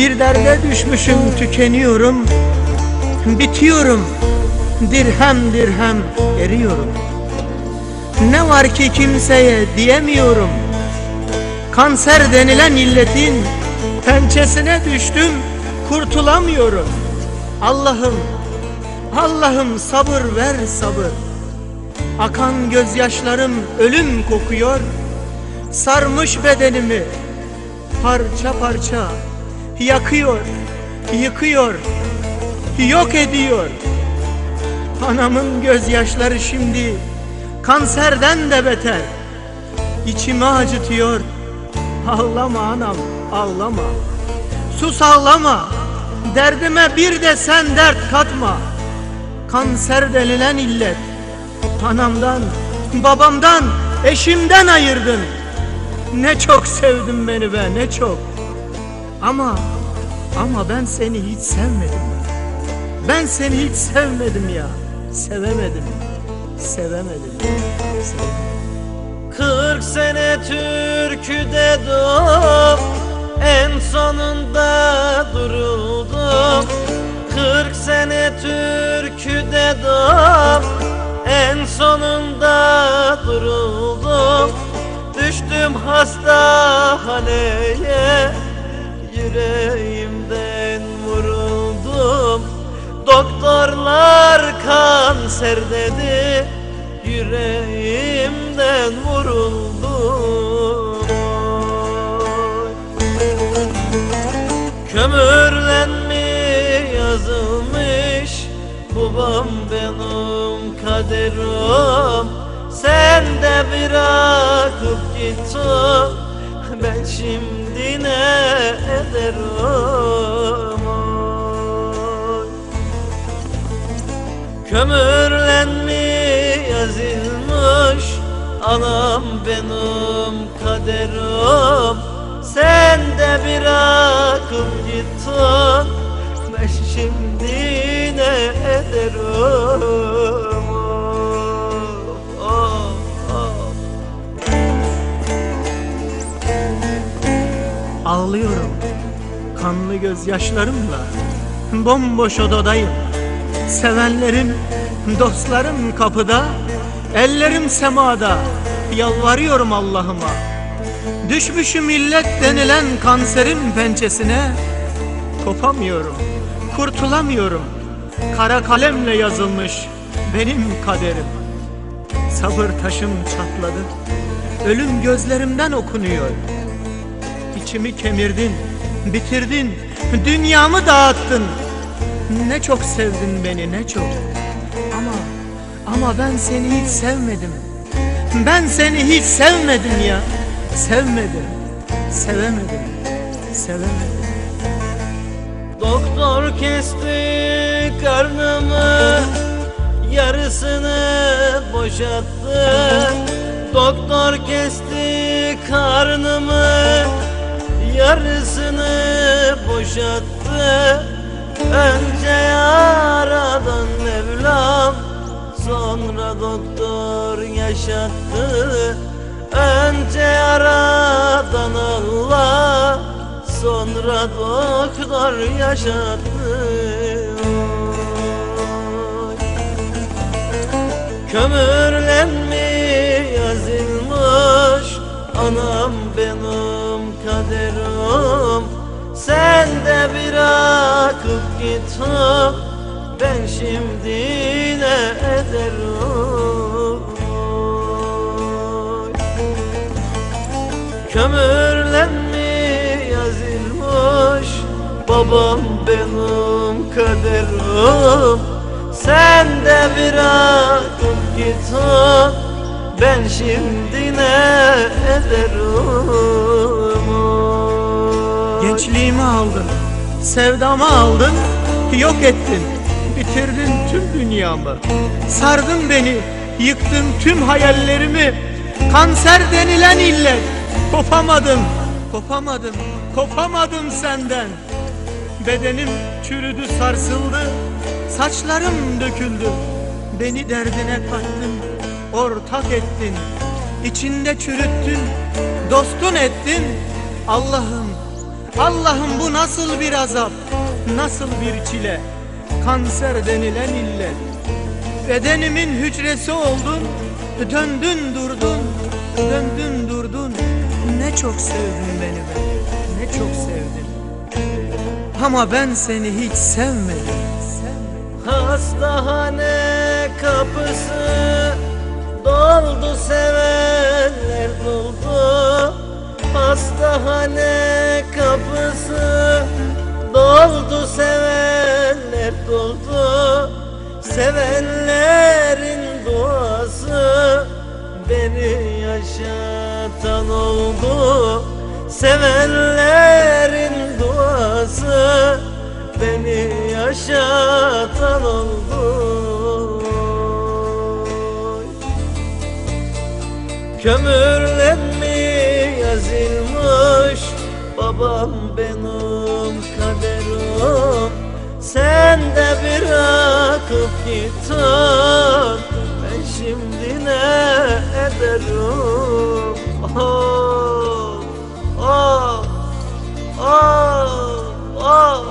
Bir derde düşmüşüm tükeniyorum. Bitiyorum Dirhem dirhem eriyorum. Ne var ki kimseye diyemiyorum. Kanser denilen illetin Pençesine düştüm Kurtulamıyorum. Allah'ım Allah'ım sabır ver sabır. Akan gözyaşlarım ölüm kokuyor. Sarmış bedenimi Parça parça Yakıyor Yıkıyor Yok ediyor. Anamın gözyaşları şimdi Kanserden de beter. İçimi acıtıyor. Ağlama anam ağlama. Sus ağlama. Derdime bir de sen dert katma. Kanser denilen illet Anamdan, babamdan, eşimden ayırdın. Ne çok sevdin beni be ne çok Ama, ama ben seni hiç sevmedim. Ben seni hiç sevmedim ya. Sevemedim, sevemedim, sevemedim. Kırk sene türküde doğum En sonunda duruldum. Kırk sene türküde doğum En sonunda duruldum. Düştüm hastaneye Yüreğimden vuruldum. Doktorlar kanser dedi Yüreğimden vuruldum. Kömürlenme yazılmış Babam benim kaderim. Sen de bırakıp gittin Kömürlenme yazılmış. Anam benim kaderim. Sen de bırakıp gittin. Ben şimdi ne ederim? Oh, oh, oh. Ağlıyorum. Kanlı gözyaşlarımla Bomboş odadayım. Sevenlerim, dostlarım kapıda Ellerim semada. Yalvarıyorum Allah'ıma. Düşmüşüm millet denilen kanserin pençesine. Kopamıyorum, kurtulamıyorum. Kara kalemle yazılmış benim kaderim. Sabır taşım çatladı. Ölüm gözlerimden okunuyor. İçimi kemirdin, bitirdin, dünyamı dağıttın. Ne çok sevdin beni, ne çok. Ama, ben seni hiç sevmedim. Ben seni hiç sevmedim ya. Sevmedim, sevemedim, sevemedim. Doktor kesti karnımı Yarısını boşalttı Doktor kesti karnımı Yarısını boşalttı Önce yaradan Mevlam Sonra doktor yaşattı. Önce yaradan Allah Sonra doktor yaşattı. Oy. Yazılmış Anam benim kaderim. Sen de bırakıp gittin Ben şimdi ne ederim Oy. Kömürlenme yazılmış Babam benim kaderim Sen de bırakıp gittin Ben şimdi ne ederim. Gençliğimi aldın, sevdamı aldın, yok ettin, bitirdin tüm dünyamı. Sardın beni, yıktın tüm hayallerimi. Kanser denilen illet, kopamadım, kopamadım, kopamadım senden. Bedenim çürüdü sarsıldı, saçlarım döküldü. Beni derdine kattın, ortak ettin. İçinde çürüttün, dostun ettin. Allah'ım, Allah'ım bu nasıl bir azap Nasıl bir çile Kanser denilen illet Bedenimin hücresi oldun Döndün durdun Döndün durdun. Ne çok sevdin beni be Ne çok sevdin. Ama ben seni hiç sevmedim. Hastahane kapısı doldu sevenler doldu Hastahane kapısı Sevenlerin duası beni yaşatan oldu. Sevenlerin duası beni yaşatan oldu. Kömürlenme yazılmış babam benim kaderim Sen de bırakıp gittin ben şimdi ne ederim Oh, oh, oh, oh.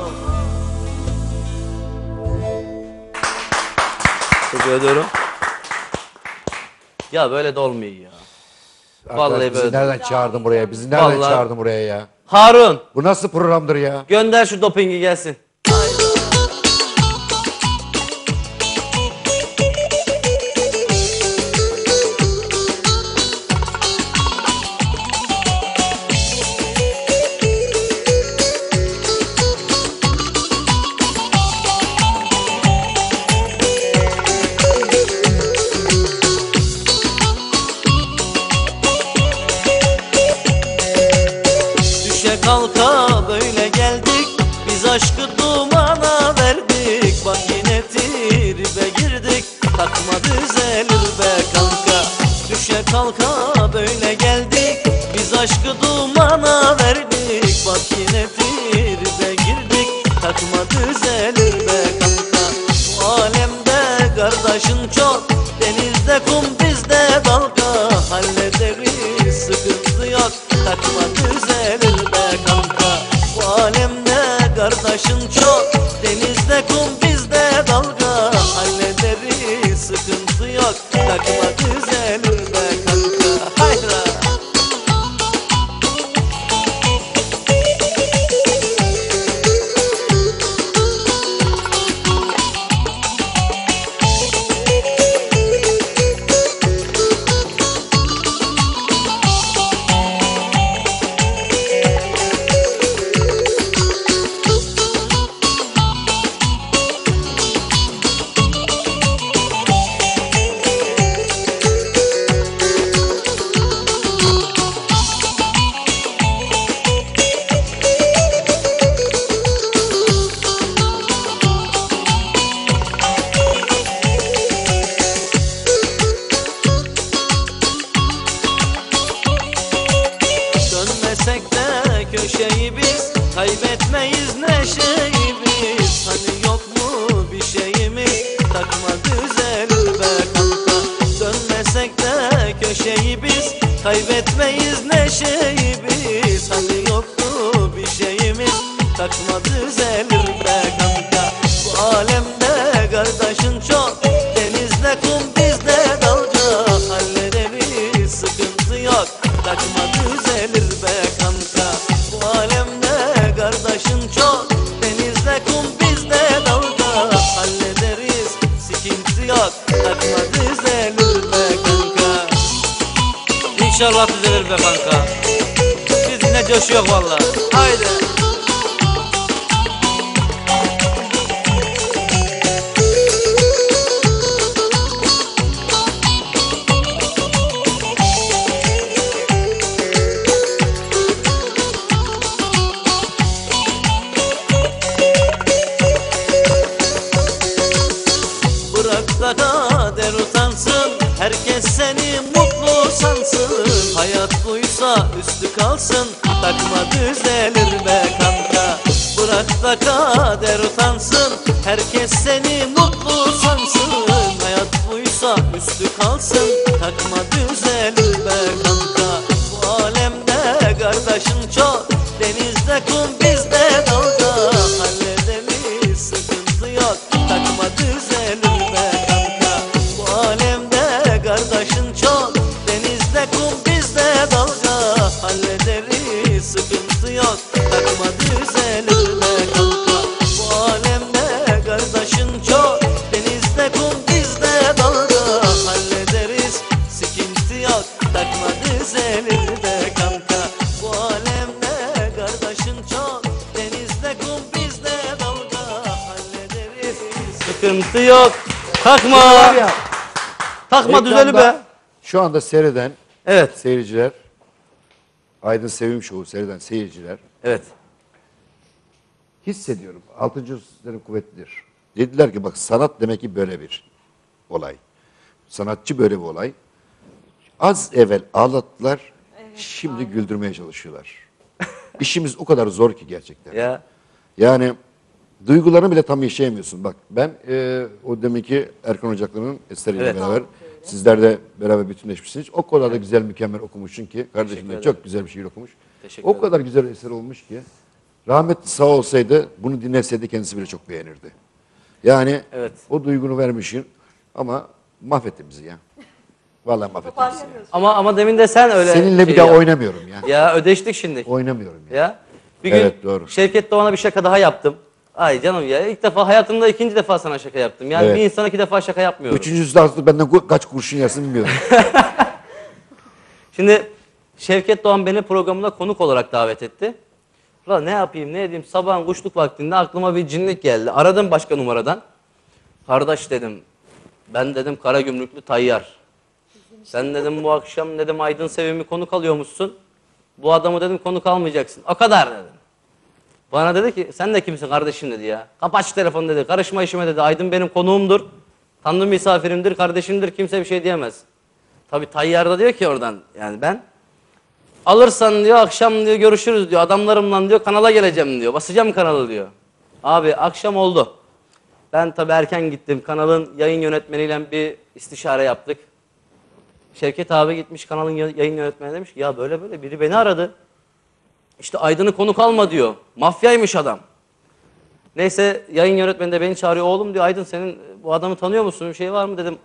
Teşekkür ediyorum. Ya böyle de olmuyor ya. Vallahi bizi böyle. nereden çağırdın buraya? Bizi nereden Vallahi. çağırdın buraya ya? Harun Bu nasıl programdır ya? gönder şu dopingi gelsin. 在公。Köşeyi biz Kaybetmeyiz neşeyi Biz yine coşuyor Takma düzelir be kanka. Bu alemde kardeşin çok Sıkıntı yok. Takma. Ya, Takma düzeli be. Şu anda seyreden Evet. seyirciler, Aydın Sevim Şovu seyreden seyirciler Evet. hissediyorum. Altıncı hususların kuvvetlidir. Dediler ki bak sanat demek ki böyle bir olay. Sanatçı böyle bir olay. Az evvel ağlattılar, şimdi güldürmeye çalışıyorlar. İşimiz o kadar zor ki gerçekten. Ya. Yani duygularını bile tam yaşayamıyorsun. Bak ben e, o deminki Erkan Ocaklı'nın eseriyle Evet. beraber sizler de beraber bütünleşmişsiniz. O kadar da güzel mükemmel okumuşsun ki kardeşim de ederim. çok güzel bir şiir okumuş. Teşekkür o kadar güzel eser olmuş ki rahmetli sağ olsaydı bunu dinleseydi kendisi bile çok beğenirdi. Yani Evet. o duygunu vermişsin ama mahvetti bizi ya. Vallahi mahvetti bizi. ya. Ama ama demin de sen öyle Seninle bir şey daha yap- oynamıyorum ya. Ya ödeştik şimdi. Oynamıyorum ya. Ya. Bir gün Evet, doğru. Şevket Doğan'a bir şaka daha yaptım. Ay canım ya ilk defa hayatımda ikinci defa sana şaka yaptım. Yani Evet. bir insana iki defa şaka yapmıyorum. Üçüncüsü de artık benden ku- kaç kurşun yersin bilmiyorum. Şimdi Şevket Doğan beni programına konuk olarak davet etti. Ulan ne yapayım ne edeyim sabahın kuşluk vaktinde aklıma bir cinlik geldi. Aradım başka numaradan. Kardeş dedim ben dedim kara gümrüklü tayyar. Sen dedim bu akşam dedim Aydın Sevim'i konuk alıyormuşsun. Bu adamı dedim konuk almayacaksın. O kadar dedim. Bana dedi ki sen de kimsin kardeşim dedi ya. Kapat şu telefonu dedi. Karışma işime dedi. Aydın benim konuğumdur. Tanrı misafirimdir, kardeşimdir. Kimse bir şey diyemez. Tabi Tayyar da diyor ki oradan yani ben alırsan diyor akşam diyor görüşürüz diyor. Adamlarımla diyor kanala geleceğim diyor. Basacağım kanalı diyor. Abi akşam oldu. Ben tabi erken gittim. Kanalın yayın yönetmeniyle bir istişare yaptık. Şevket abi gitmiş kanalın ya- yayın yönetmeni demiş ki ya böyle böyle biri beni aradı. İşte Aydın'ı konuk alma diyor. Mafyaymış adam. Neyse yayın yönetmeni de beni çağırıyor. Oğlum diyor Aydın senin bu adamı tanıyor musun? Bir şey var mı dedim.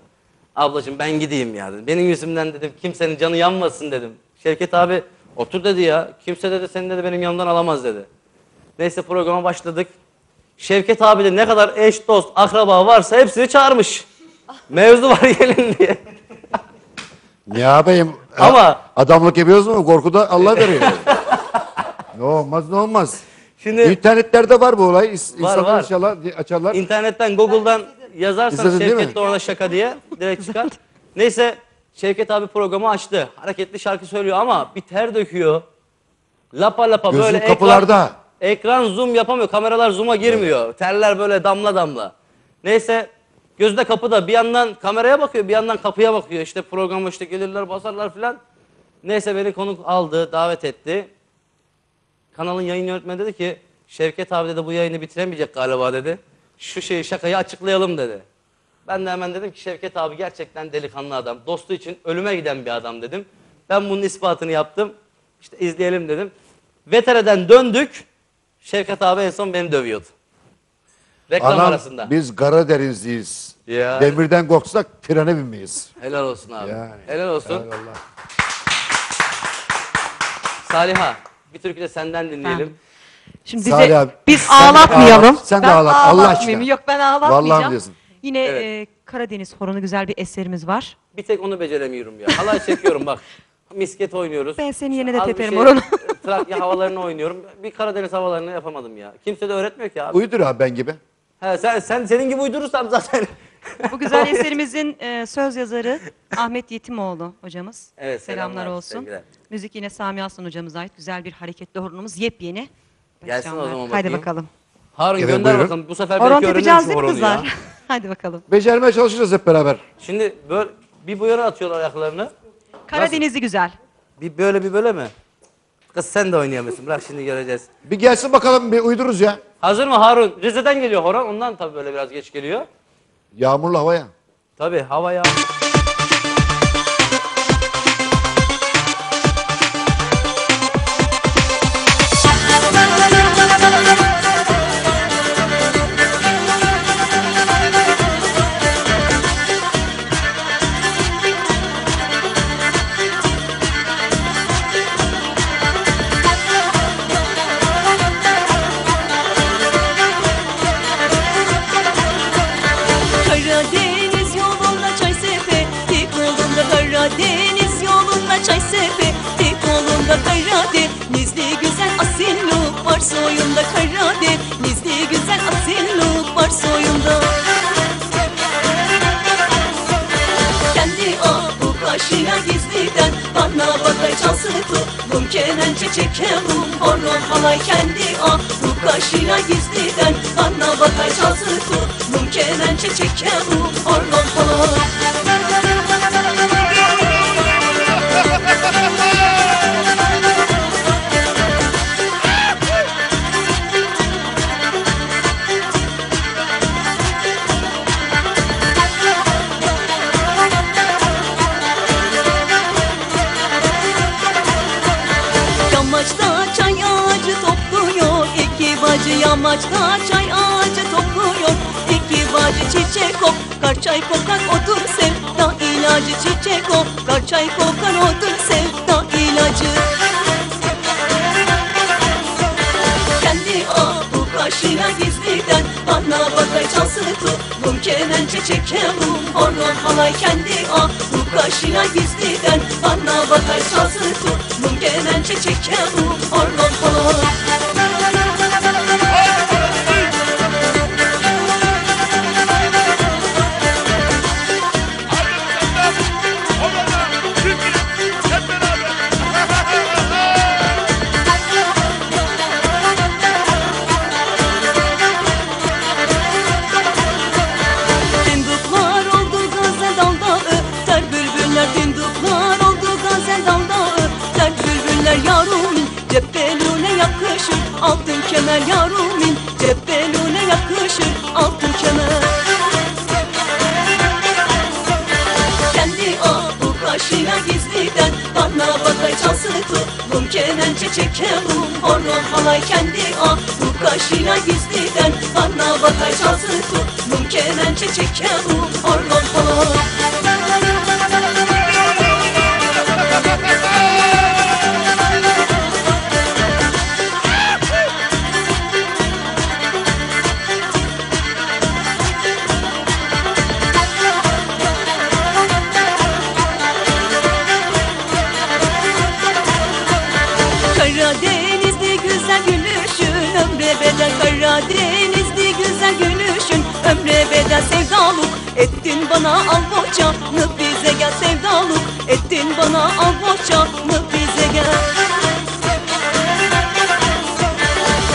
Ablacığım ben gideyim ya dedim. Benim yüzümden dedim kimsenin canı yanmasın dedim. Şevket abi otur dedi ya. Kimse dedi seni dedi benim yanımdan alamaz dedi. Neyse programa başladık. Şevket abi de ne kadar eş, dost, akraba varsa hepsini çağırmış. Mevzu var gelin diye. Ne yapayım? Ama- adamlık yapıyoruz mu? Korkuda Allah veriyor. ne olmaz ne olmaz. Şimdi İnternetlerde var bu olay. İs- Var, İnsanlar var. inşallah açarlar. İnternetten Google'dan yazarsanız İzledin değil Şevket mi? Doğan'a şaka diye direkt çıkar. Neyse Şevket abi programı açtı. Hareketli şarkı söylüyor ama bir ter döküyor. Lapa lapa Gözün böyle kapılarda. Ekran, ekran zoom yapamıyor. Kameralar zoom'a girmiyor. Terler böyle damla damla. Neyse gözü de kapıda. Bir yandan kameraya bakıyor, bir yandan kapıya bakıyor. İşte programa işte gelirler, basarlar filan. Neyse beni konuk aldı, davet etti. Kanalın yayın yönetmeni dedi ki Şevket abi dedi bu yayını bitiremeyecek galiba dedi. Şu şeyi şakayı açıklayalım dedi. Ben de hemen dedim ki Şevket abi gerçekten delikanlı adam. Dostu için ölüme giden bir adam dedim. Ben bunun ispatını yaptım. İşte izleyelim dedim. Vetereden döndük. Şevket abi en son beni dövüyordu. Reklam Anam arasında. biz Karadenizliyiz. Ya. Demirden korksak trene binmeyiz. Helal olsun abi. Yani. Helal olsun. Eyvallah. Saliha bir türkü de senden dinleyelim. Şimdi Salih bize abi, biz sen de ağlatmayalım. ağlat, sen de Ben ağlat, Allah ağlatmayayım. aşkına. Yok ben ağlatmayacağım. Vallahi diyorsun. Yine Evet. e, Karadeniz horonu güzel bir eserimiz var. Bir tek onu beceremiyorum ya. Halay çekiyorum bak. Misket oynuyoruz. Ben seni yine de Az bir teperim şey, orana. Trakya havalarını oynuyorum. Bir Karadeniz havalarını yapamadım ya. Kimse de öğretmiyor ki abi. Uydur abi ben gibi. He, sen, sen senin gibi uydurursam zaten. Bu güzel eserimizin e, söz yazarı Ahmet Yetimoğlu hocamız. Evet, Selamlar, selamlar, olsun. sevgiler. Müzik yine Sami Aslan hocamıza ait güzel bir hareketli horonumuz yepyeni. Gelsin o zaman Haydi bakayım. bakalım. Harun Evet, gönder buyurun. bakalım. Bu sefer Horon belki tepeceğiz öğreniriz değil mi şu horonu ya. kızlar? Haydi bakalım. Becermeye çalışırız hep beraber. Şimdi böyle bir bu yana atıyorlar ayaklarını. Karadeniz'i güzel. Bir böyle bir böyle mi? Kız sen de oynayamıyorsun. Bırak şimdi göreceğiz. Bir gelsin bakalım bir uydururuz ya. Hazır mı Harun? Rize'den geliyor horon. Ondan tabii böyle biraz geç geliyor. Yağmurlu havaya. Tabii havaya. Bana bakay çalsı tut Bum kemençe çekelim Horon halay kendi ah Bu kaşıyla gizliden Bana bakay çalsı tut Bum kemençe çekelim Horon halay yamaçta çay ağacı topluyor? İki bacı çiçek o kar çay kokar odur sevda? İlacı çiçek o kar çay kokar odur sevda? İlacı kendi ah bu kaşıyla gizliden Bana bakay çalsı tut Bum kemençe çekelim Horon halay kendi ah bu kaşıyla gizliden Bana bakay çalsı tut Bum kemençe çekelim Horon halay Bana bakay çalsı tut Bum kemençe çekelim Horon halay kendi ah bu kaşıyla gizliden Bana bakay çalsı tut Bum kemençe çekelim Horon halay bana al boçanı bize gel sevdalık Ettin bana al boçanı bize gel?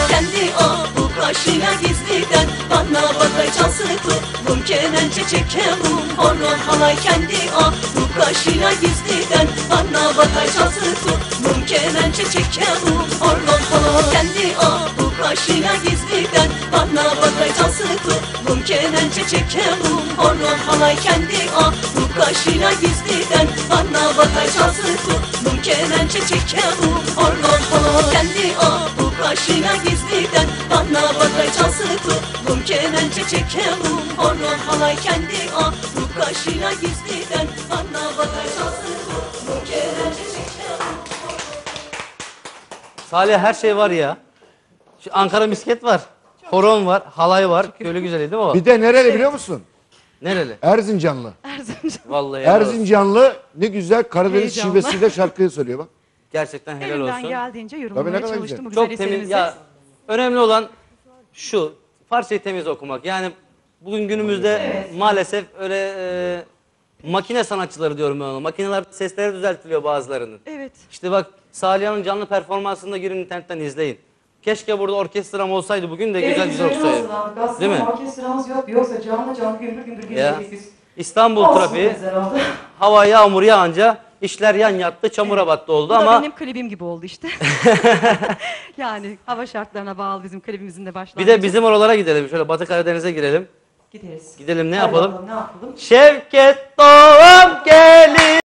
Kendi ah bu kaşıyla gizliden Bana tut Bum kemençe çekelim Horon halay. Kendi ah bu kaşıyla gizliden Bana tut Bum kemençe çekelim Horon halay. Kendi ah bu kaşıyla gizliden Bana bakay çalsı tut Bum kemençe çekelim Horon halay kendi ah bu kaşıyla gizliden Bana bakay çalsı tut Bum kemençe çekelim Horon halay kendi ah bu kaşıyla gizliden Bana bakay çalsı tut Bum kemençe çekelim Horon halay kendi ah Bu kaşıyla gizliden Bana bakay çalsı tut Bum kemençe çekelim Salih her şey var ya. Şu Ankara misket var. Horon var, halay var. Köylü güzeli değil mi o? Bir de nereli biliyor musun? Nereli? Erzincanlı. Vallahi helal olsun. Erzincanlı ne güzel Karadeniz şivesiyle şarkıyı söylüyor bak. Gerçekten helal Elimden olsun. geldiğince Tabii ne yorumlamaya kadar çalıştım bu güzel. Çok temiz. Ya önemli olan şu. Parçayı temiz okumak. Yani bugün günümüzde maalesef öyle e, makine sanatçıları diyorum ben ona. Makineler sesleri düzeltiliyor bazılarının. Evet. İşte bak Saliha'nın canlı performansını da girin internetten izleyin. Keşke burada orkestram olsaydı bugün de güzel güzel okusaydı. Değil mi? Orkestramız yok. Yoksa canlı canlı gümbür gümbür gezecektik biz. İstanbul Olsun trafiği hava yağmur yağınca işler yan yattı çamura battı oldu Bu da ama benim klibim gibi oldu işte. yani hava şartlarına bağlı bizim klibimizin de bir başlangıcı. de bizim oralara gidelim. Şöyle Batı Karadeniz'e girelim. Gideriz. Gidelim ne Hadi yapalım? bakalım, Ne yapalım? Şevket doğum gel